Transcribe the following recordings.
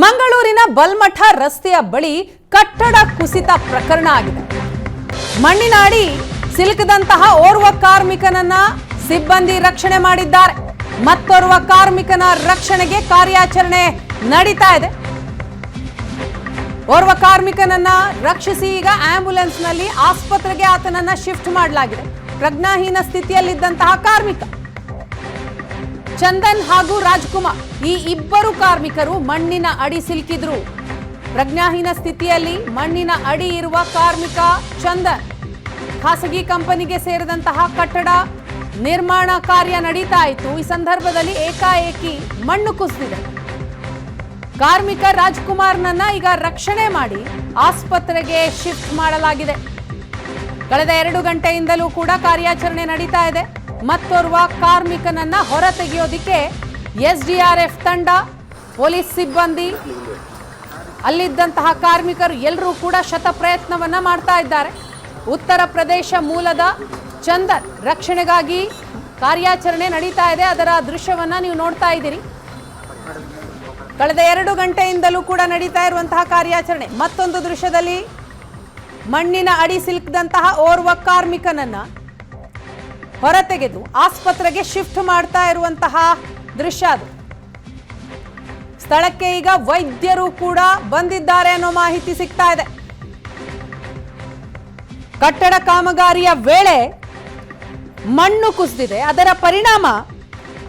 ಮಂಗಳೂರಿನ ಬಲ್ಮಠ ರಸ್ತೆಯ ಬಳಿ ಕಟ್ಟಡ ಕುಸಿತ ಪ್ರಕರಣ ಆಗಿದೆ. ಮಣ್ಣಿನಾಡಿ ಸಿಲುಕದಂತಹ ಓರ್ವ ಕಾರ್ಮಿಕನನ್ನ ಸಿಬ್ಬಂದಿ ರಕ್ಷಣೆ ಮಾಡಿದ್ದಾರೆ. ಮತ್ತೋರ್ವ ಕಾರ್ಮಿಕನ ರಕ್ಷಣೆಗೆ ಕಾರ್ಯಾಚರಣೆ ನಡೀತಾ ಇದೆ. ಓರ್ವ ಕಾರ್ಮಿಕನನ್ನ ರಕ್ಷಿಸಿ ಈಗ ಆಂಬ್ಯುಲೆನ್ಸ್ನಲ್ಲಿ ಆಸ್ಪತ್ರೆಗೆ ಆತನನ್ನ ಶಿಫ್ಟ್ ಮಾಡಲಾಗಿದೆ. ಪ್ರಜ್ಞಾಹೀನ ಸ್ಥಿತಿಯಲ್ಲಿದ್ದಂತಹ ಕಾರ್ಮಿಕ ಚಂದನ್ ಹಾಗೂ ರಾಜ್ಕುಮಾರ್ ಈ ಇಬ್ಬರು ಕಾರ್ಮಿಕರು ಮಣ್ಣಿನ ಅಡಿ ಸಿಲುಕಿದ್ರು. ಪ್ರಜ್ಞಾಹೀನ ಸ್ಥಿತಿಯಲ್ಲಿ ಮಣ್ಣಿನ ಅಡಿ ಇರುವ ಕಾರ್ಮಿಕ ಚಂದನ್ ಖಾಸಗಿ ಕಂಪನಿಗೆ ಸೇರಿದಂತಹ ಕಟ್ಟಡ ನಿರ್ಮಾಣ ಕಾರ್ಯ ನಡೀತಾ ಇತ್ತು. ಈ ಸಂದರ್ಭದಲ್ಲಿ ಏಕಾಏಕಿ ಮಣ್ಣು ಕುಸಿದಿದೆ. ಕಾರ್ಮಿಕ ರಾಜ್ಕುಮಾರ್ನನ್ನ ಈಗ ರಕ್ಷಣೆ ಮಾಡಿ ಆಸ್ಪತ್ರೆಗೆ ಶಿಫ್ಟ್ ಮಾಡಲಾಗಿದೆ. ಕಳೆದ ಎರಡು ಗಂಟೆಯಿಂದಲೂ ಕೂಡ ಕಾರ್ಯಾಚರಣೆ ನಡೀತಾ ಇದೆ. ಮತ್ತೋರ್ವ ಕಾರ್ಮಿಕನನ್ನ ಹೊರ ತೆಗೆಯೋದಿಕ್ಕೆ ಎಸ್ಡಿಆರ್ಎಫ್ ತಂಡ, ಪೊಲೀಸ್ ಸಿಬ್ಬಂದಿ, ಅಲ್ಲಿದ್ದಂತಹ ಕಾರ್ಮಿಕರು ಎಲ್ಲರೂ ಕೂಡ ಶತ ಪ್ರಯತ್ನವನ್ನ ಮಾಡ್ತಾ ಇದ್ದಾರೆ. ಉತ್ತರ ಪ್ರದೇಶ ಮೂಲದ ಚಂದನ್ ರಕ್ಷಣೆಗಾಗಿ ಕಾರ್ಯಾಚರಣೆ ನಡೀತಾ ಇದೆ. ಅದರ ದೃಶ್ಯವನ್ನ ನೀವು ನೋಡ್ತಾ ಇದ್ದೀರಿ. ಕಳೆದ ಎರಡು ಗಂಟೆಯಿಂದಲೂ ಕೂಡ ನಡೀತಾ ಇರುವಂತಹ ಕಾರ್ಯಾಚರಣೆ. ಮತ್ತೊಂದು ದೃಶ್ಯದಲ್ಲಿ ಮಣ್ಣಿನ ಅಡಿ ಸಿಲುಕಿದಂತಹ ಓರ್ವ ಕಾರ್ಮಿಕನನ್ನ ಹೊರತೆಗೆದು ಆಸ್ಪತ್ರೆಗೆ ಶಿಫ್ಟ್ ಮಾಡ್ತಾ ಇರುವಂತಹ ದೃಶ್ಯ ಅದು. ಸ್ಥಳಕ್ಕೆ ಈಗ ವೈದ್ಯರು ಕೂಡ ಬಂದಿದ್ದಾರೆ ಅನ್ನೋ ಮಾಹಿತಿ ಸಿಗ್ತಾ ಇದೆ. ಕಟ್ಟಡ ಕಾಮಗಾರಿಯ ವೇಳೆ ಮಣ್ಣು ಕುಸಿದಿದೆ. ಅದರ ಪರಿಣಾಮ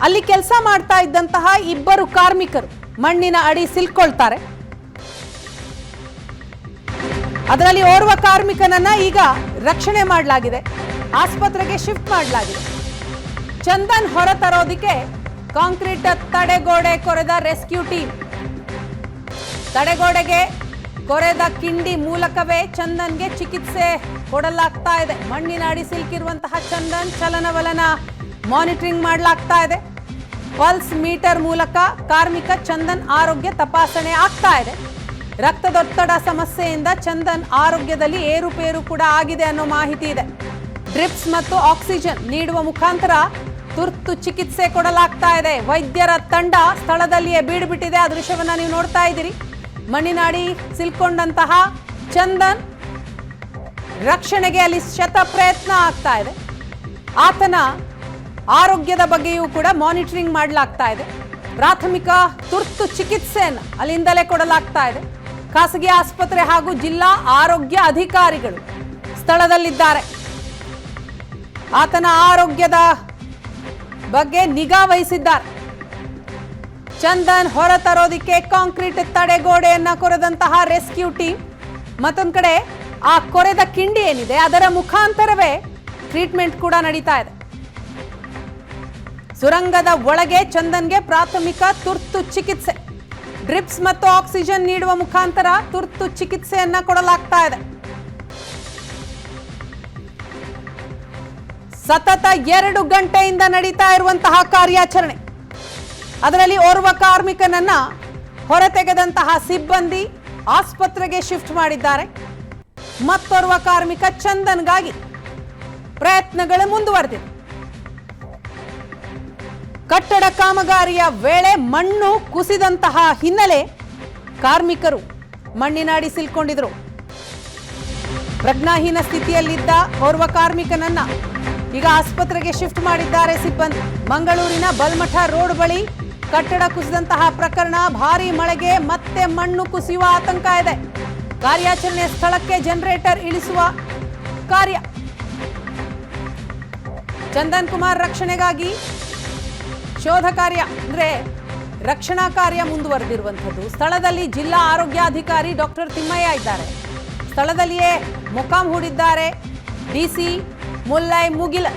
ಅಲ್ಲಿ ಕೆಲಸ ಮಾಡ್ತಾ ಇದ್ದಂತಹ ಇಬ್ಬರು ಕಾರ್ಮಿಕರು ಮಣ್ಣಿನ ಅಡಿ ಸಿಲ್ಕೊಳ್ತಾರೆ. ಅದರಲ್ಲಿ ಓರ್ವ ಕಾರ್ಮಿಕನನ್ನ ಈಗ ರಕ್ಷಣೆ ಮಾಡಲಾಗಿದೆ. ಆಸ್ಪತ್ರೆಗೆ ಶಿಫ್ಟ್ ಮಾಡಲಾಗಿದೆ. ಚಂದನ್ ಹೊರ ತರೋದಿಕ್ಕೆ ಕಾಂಕ್ರೀಟ್ ತಡೆಗೋಡೆ ಕೊರೆದ ರೆಸ್ಕ್ಯೂ ಟೀಮ್. ತಡೆಗೋಡೆಗೆ ಕೊರೆದ ಕಿಂಡಿ ಮೂಲಕವೇ ಚಂದನ್ಗೆ ಚಿಕಿತ್ಸೆ ಕೊಡಲಾಗ್ತಾ ಇದೆ. ಮಣ್ಣಿನ ಅಡಿ ಸಿಲುಕಿರುವಂತಹ ಚಂದನ್ ಚಲನವಲನ ಮಾನಿಟರಿಂಗ್ ಮಾಡಲಾಗ್ತಾ ಇದೆ. ಪಲ್ಸ್ ಮೀಟರ್ ಮೂಲಕ ಕಾರ್ಮಿಕ ಚಂದನ್ ಆರೋಗ್ಯ ತಪಾಸಣೆ ಆಗ್ತಾ ಇದೆ. ರಕ್ತದೊತ್ತಡ ಸಮಸ್ಯೆಯಿಂದ ಚಂದನ್ ಆರೋಗ್ಯದಲ್ಲಿ ಏರುಪೇರು ಕೂಡ ಆಗಿದೆ ಅನ್ನೋ ಮಾಹಿತಿ ಇದೆ. ಡ್ರಿಪ್ಸ್ ಮತ್ತು ಆಕ್ಸಿಜನ್ ನೀಡುವ ಮುಖಾಂತರ ತುರ್ತು ಚಿಕಿತ್ಸೆ ಕೊಡಲಾಗ್ತಾ ಇದೆ. ವೈದ್ಯರ ತಂಡ ಸ್ಥಳದಲ್ಲಿಯೇ ಬೀಡುಬಿಟ್ಟಿದೆ. ಆ ದೃಶ್ಯವನ್ನ ನೀವು ನೋಡ್ತಾ ಇದ್ದೀರಿ. ಮಣ್ಣಿನಾಡಿ ಸಿಲ್ಕೊಂಡಂತಹ ಚಂದನ್ ರಕ್ಷಣೆಗೆ ಅಲ್ಲಿ ಶತ ಪ್ರಯತ್ನ ಆಗ್ತಾ ಇದೆ. ಆತನ ಆರೋಗ್ಯದ ಬಗ್ಗೆಯೂ ಕೂಡ ಮಾನಿಟರಿಂಗ್ ಮಾಡಲಾಗ್ತಾ ಇದೆ. ಪ್ರಾಥಮಿಕ ತುರ್ತು ಚಿಕಿತ್ಸೆಯನ್ನು ಅಲ್ಲಿಂದಲೇ ಕೊಡಲಾಗ್ತಾ ಇದೆ. ಖಾಸಗಿ ಆಸ್ಪತ್ರೆ ಹಾಗೂ ಜಿಲ್ಲಾ ಆರೋಗ್ಯ ಅಧಿಕಾರಿಗಳು ಸ್ಥಳದಲ್ಲಿದ್ದಾರೆ. ಆತನ ಆರೋಗ್ಯದ ಬಗ್ಗೆ ನಿಗಾ ವಹಿಸಿದ್ದಾರೆ. ಚಂದನ್ ಹೊರ ತರೋದಿಕ್ಕೆ ಕಾಂಕ್ರೀಟ್ ತಡೆಗೋಡೆಯನ್ನ ಕೊರೆದಂತಹ ರೆಸ್ಕ್ಯೂ ಟೀಮ್. ಮತ್ತೊಂದು ಕಡೆ ಆ ಕೊರೆದ ಕಿಂಡಿ ಏನಿದೆ, ಅದರ ಮುಖಾಂತರವೇ ಟ್ರೀಟ್ಮೆಂಟ್ ಕೂಡ ನಡೀತಾ ಇದೆ. ಸುರಂಗದ ಒಳಗೆ ಚಂದನ್ಗೆ ಪ್ರಾಥಮಿಕ ತುರ್ತು ಚಿಕಿತ್ಸೆ. ಡ್ರಿಪ್ಸ್ ಮತ್ತು ಆಕ್ಸಿಜನ್ ನೀಡುವ ಮುಖಾಂತರ ತುರ್ತು ಚಿಕಿತ್ಸೆಯನ್ನ ಕೊಡಲಾಗ್ತಾ ಇದೆ. ಸತತ ಎರಡು ಗಂಟೆಯಿಂದ ನಡೀತಾ ಇರುವಂತಹ ಕಾರ್ಯಾಚರಣೆ. ಅದರಲ್ಲಿ ಓರ್ವ ಕಾರ್ಮಿಕನನ್ನ ಹೊರತೆಗೆದಂತಹ ಸಿಬ್ಬಂದಿ ಆಸ್ಪತ್ರೆಗೆ ಶಿಫ್ಟ್ ಮಾಡಿದ್ದಾರೆ. ಮತ್ತೋರ್ವ ಕಾರ್ಮಿಕ ಚಂದನ್ಗಾಗಿ ಪ್ರಯತ್ನಗಳು ಮುಂದುವರೆದಿದೆ ಕಟ್ಟಡ ಕಾಮಗಾರಿಯ ವೇಳೆ ಮಣ್ಣು ಕುಸಿದಂತಹ ಹಿನ್ನೆಲೆ ಕಾರ್ಮಿಕರು ಮಣ್ಣಿನಾಡಿ ಸಿಲ್ಕೊಂಡಿದ್ರು. ಪ್ರಜ್ಞಾಹೀನ ಸ್ಥಿತಿಯಲ್ಲಿದ್ದ ಓರ್ವ ಕಾರ್ಮಿಕನನ್ನ ಈಗ ಆಸ್ಪತ್ರೆಗೆ ಶಿಫ್ಟ್ ಮಾಡಿದ್ದಾರೆ ಸಿಬ್ಬಂದಿ. ಮಂಗಳೂರಿನ ಬಲ್ಮಠ ರೋಡ್ ಬಳಿ ಕಟ್ಟಡ ಕುಸಿದಂತಹ ಪ್ರಕರಣ, ಭಾರಿ ಮಳೆಗೆ ಮತ್ತೆ ಮಣ್ಣು ಕುಸಿಯುವ ಆತಂಕ ಇದೆ. ಕಾರ್ಯಾಚರಣೆ ಸ್ಥಳಕ್ಕೆ ಜನರೇಟರ್ ಇಳಿಸುವ ಕಾರ್ಯ. ಚಂದನ್ ಕುಮಾರ್ ರಕ್ಷಣೆಗಾಗಿ ಶೋಧ ಕಾರ್ಯ, ಅಂದ್ರೆ ರಕ್ಷಣಾ ಕಾರ್ಯ ಮುಂದುವರೆದಿರುವಂಥದ್ದು. ಸ್ಥಳದಲ್ಲಿ ಜಿಲ್ಲಾ ಆರೋಗ್ಯಾಧಿಕಾರಿ ಡಾಕ್ಟರ್ ತಿಮ್ಮಯ್ಯ ಇದ್ದಾರೆ. ಸ್ಥಳದಲ್ಲಿಯೇ ಮೊಕಾಂ ಹೂಡಿದ್ದಾರೆ. ಡಿಸಿ ಮುಲ್ಲೈ ಮುಗಿಲ.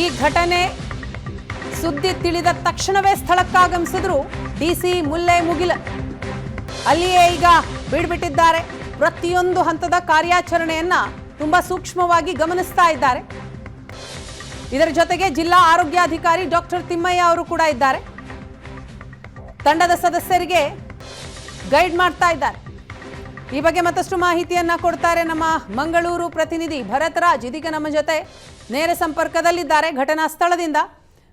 ಈ ಘಟನೆ ಸುದ್ದಿ ತಿಳಿದ ತಕ್ಷಣವೇ ಸ್ಥಳಕ್ಕಾಗಮಿಸಿದ್ರು ಡಿಸಿ ಮುಲ್ಲೈ ಮುಗಿಲ. ಅಲ್ಲಿಯೇ ಈಗ ಬಿಡ್ಬಿಟ್ಟಿದ್ದಾರೆ ಪ್ರತಿಯೊಂದು ಹಂತದ ಕಾರ್ಯಾಚರಣೆಯನ್ನ ತುಂಬಾ ಸೂಕ್ಷ್ಮವಾಗಿ ಗಮನಿಸ್ತಾ ಇದ್ದಾರೆ. ಇದರ ಜೊತೆಗೆ ಜಿಲ್ಲಾ ಆರೋಗ್ಯಾಧಿಕಾರಿ ಡಾಕ್ಟರ್ ತಿಮ್ಮಯ್ಯ ಅವರು ಕೂಡ ಇದ್ದಾರೆ. ತಂಡದ ಸದಸ್ಯರಿಗೆ ಗೈಡ್ ಮಾಡ್ತಾ ಇದ್ದಾರೆ. ಈ ಬಗ್ಗೆ ಮತ್ತಷ್ಟು ಮಾಹಿತಿಯನ್ನ ಕೊಡ್ತಾರೆ ನಮ್ಮ ಮಂಗಳೂರು ಪ್ರತಿನಿಧಿ ಭರತ್ ರಾಜ್. ಇದೀಗ ನಮ್ಮ ಜೊತೆ ನೇರ ಸಂಪರ್ಕದಲ್ಲಿದ್ದಾರೆ. ಘಟನಾ ಸ್ಥಳದಿಂದ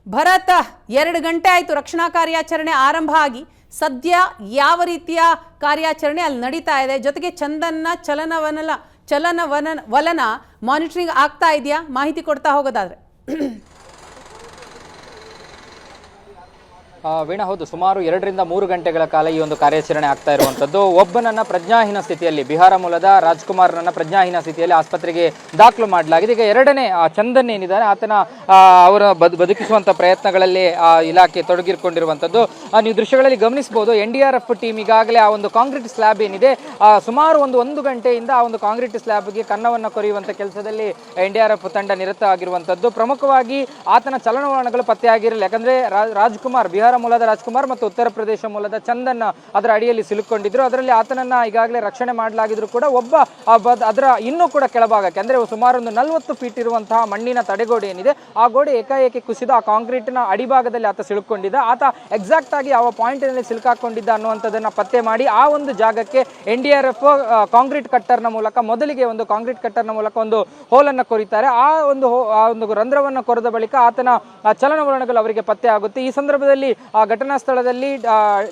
ಭರತ್ ಎರಡು ಗಂಟೆ ಆಯಿತು ರಕ್ಷಣಾ ಕಾರ್ಯಾಚರಣೆ ಆರಂಭ ಆಗಿ. ಸದ್ಯ ಯಾವ ರೀತಿಯ ಕಾರ್ಯಾಚರಣೆ ಅಲ್ಲಿ ನಡೀತಾ ಇದೆ? ಜೊತೆಗೆ ಚಂದನ್ನ ಚಲನವನಲ ಚಲನವನ ವಲನ ಮಾನಿಟರಿಂಗ್ ಆಗ್ತಾ ಇದೆಯಾ? ಮಾಹಿತಿ ಕೊಡ್ತಾ ಹೋಗೋದಾದ್ರೆ ಆ, ವೀಣಾ ಹೌದು ಸುಮಾರು ಎರಡರಿಂದ ಮೂರು ಗಂಟೆಗಳ ಕಾಲ ಈ ಒಂದು ಕಾರ್ಯಾಚರಣೆ ಆಗ್ತಾ ಇರುವಂಥದ್ದು. ಒಬ್ಬನನ್ನ ಪ್ರಜ್ಞಾಹೀನ ಸ್ಥಿತಿಯಲ್ಲಿ ಬಿಹಾರ ಮೂಲದ ರಾಜ್ಕುಮಾರ್ನನ್ನ ಪ್ರಜ್ಞಾಹೀನ ಸ್ಥಿತಿಯಲ್ಲಿ ಆಸ್ಪತ್ರೆಗೆ ದಾಖಲು ಮಾಡಲಾಗಿದೆ. ಈಗ ಎರಡನೇ ಚಂದನ್ ಏನಿದ್ದಾರೆ ಆತನ ಅವರ ಬದ್ ಪ್ರಯತ್ನಗಳಲ್ಲಿ ಆ ಇಲಾಖೆ ತೊಡಗಿಕೊಂಡಿರುವಂಥದ್ದು ಆ, ನೀವು ದೃಶ್ಯಗಳಲ್ಲಿ ಗಮನಿಸಬಹುದು N D R F team ಈಗಾಗಲೇ ಆ ಒಂದು ಕಾಂಕ್ರೀಟ್ ಸ್ಲ್ಯಾಬ್ ಏನಿದೆ ಸುಮಾರು ಒಂದು ಒಂದು ಗಂಟೆಯಿಂದ ಆ ಒಂದು ಕಾಂಕ್ರೀಟ್ ಸ್ಲ್ಯಾಬ್ಗೆ ಕನ್ನವನ್ನು ಕೊರೆಯುವಂಥ ಕೆಲಸದಲ್ಲಿ ಎನ್ ಡಿ ಆರ್ ಎಫ್ ತಂಡ ನಿರತ ಆಗಿರುವಂಥದ್ದು. ಪ್ರಮುಖವಾಗಿ ಆತನ ಚಲನವಲನಗಳು ಪತ್ತೆಯಾಗಿರಲಿಲ್ಲ ಯಾಕಂದ್ರೆ ರಾಜ್ ರಾಜ್ಕುಮಾರ್ ಬಿಹಾರ ಮೂಲದ ರಾಜ್ಕುಮಾರ್ ಮತ್ತು ಉತ್ತರ ಪ್ರದೇಶ ಮೂಲದ ಚಂದನ್ ಅದರ ಅಡಿಯಲ್ಲಿ ಸಿಲುಕೊಂಡಿದ್ರು. ಅದರಲ್ಲಿ ಆತನನ್ನ ಈಗಾಗಲೇ ರಕ್ಷಣೆ ಮಾಡಲಾಗಿದ್ರು ಕೂಡ ಒಬ್ಬ ಅದರ ಇನ್ನೂ ಕೂಡ ಕೆಳಭಾಗಕ್ಕೆ, ಅಂದ್ರೆ ಸುಮಾರು ಒಂದು ನಲವತ್ತು ಫೀಟ್ ಇರುವಂತಹ ಮಣ್ಣಿನ ತಡೆಗೋಡೆ ಏನಿದೆ, ಆ ಗೋಡೆ ಏಕಾಏಕಿ ಕುಸಿದ ಆ ಕಾಂಕ್ರೀಟ್ನ ಅಡಿಭಾಗದಲ್ಲಿ ಆತ ಸಿಲುಕೊಂಡಿದ್ದ. ಆತ ಎಕ್ಸಾಕ್ಟ್ ಆಗಿ ಯಾವ ಪಾಯಿಂಟ್ನಲ್ಲಿ ಸಿಲುಕಾಕೊಂಡಿದ್ದ ಅನ್ನುವಂಥದ್ದನ್ನ ಪತ್ತೆ ಮಾಡಿ, ಆ ಒಂದು ಜಾಗಕ್ಕೆ N D R F concrete ಕಟ್ಟರ್ನ ಮೂಲಕ, ಮೊದಲಿಗೆ ಒಂದು ಕಾಂಕ್ರೀಟ್ ಕಟ್ಟರ್ನ ಮೂಲಕ ಒಂದು ಹೋಲನ್ನು ಕೊರಿತಾರೆ. ಆ ಒಂದು ಆ ಒಂದು ರಂಧ್ರವನ್ನು ಕೊರೆದ ಬಳಿಕ ಆತನ ಚಲನವಲನಗಳು ಅವರಿಗೆ ಪತ್ತೆ ಆಗುತ್ತೆ. ಈ ಸಂದರ್ಭದಲ್ಲಿ ಘಟನಾ ಸ್ಥಳದಲ್ಲಿ